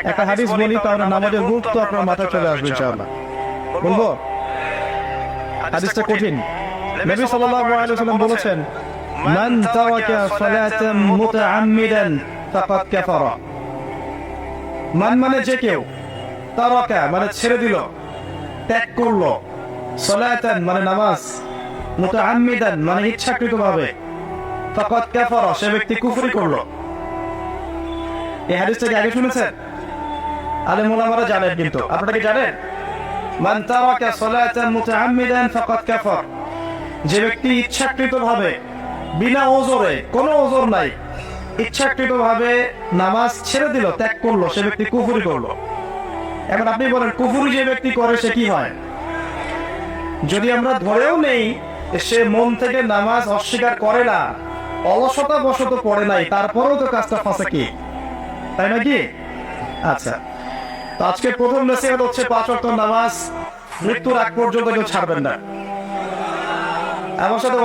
একটা হাদিস বলি তাহলে নামাজের গুরুত্ব আপনার মাথায় চলে আসবে ইনশাআল্লাহ। বলব? হাদিসটা কঠিন। নবী সাল্লাল্লাহু আলাইহি ওয়াসাল্লাম বলেছেন মান তাওয়াকা সালাতান মুতাআম্মিদান ফাকাদ কাফারা। মান মানে যে কেউ। তাওয়াকা মানে ছেড়ে দিল ত্যাগ করল। সালাতান মানে নামাজ মুতাআম্মিদান মানে ইচ্ছাকৃতভাবে। ফাকাদ কাফারা সে ব্যক্তি কুফরি করল। এই হাদিসটা কি আগে শুনেছেন? আলেম ওলামারা জানেন কিন্তু। আপনারা কি জানেন? মান তারাকা সালাতান মুতাআম্মিদান ফাকাদ কাফার। যে ব্যক্তি ইচ্ছাকৃতভাবে বিনা ওজরে কোনো ওজর নাই ইচ্ছাকৃতভাবে নামাজ ছেড়ে দিল ত্যাগ করল সে ব্যক্তি কুফরি করল। এখন আপনি বলেন কুফরি যে ব্যক্তি করে সে কি হয়? যদি আমরা ধরেও নেই সে মন থেকে নামাজ অস্বীকার করে না অলসতা বশত পড়ে নাই তারপরেও তো কাজটা ফাঁসে কি? তাই নাকি আচ্ছা। আজকে প্রথম নসিহত হচ্ছে পাঁচ অর্থ নামাজ। মৃত্যুর আগ পর্যন্ত কেউ ছাড়বেন না। আমার সাথে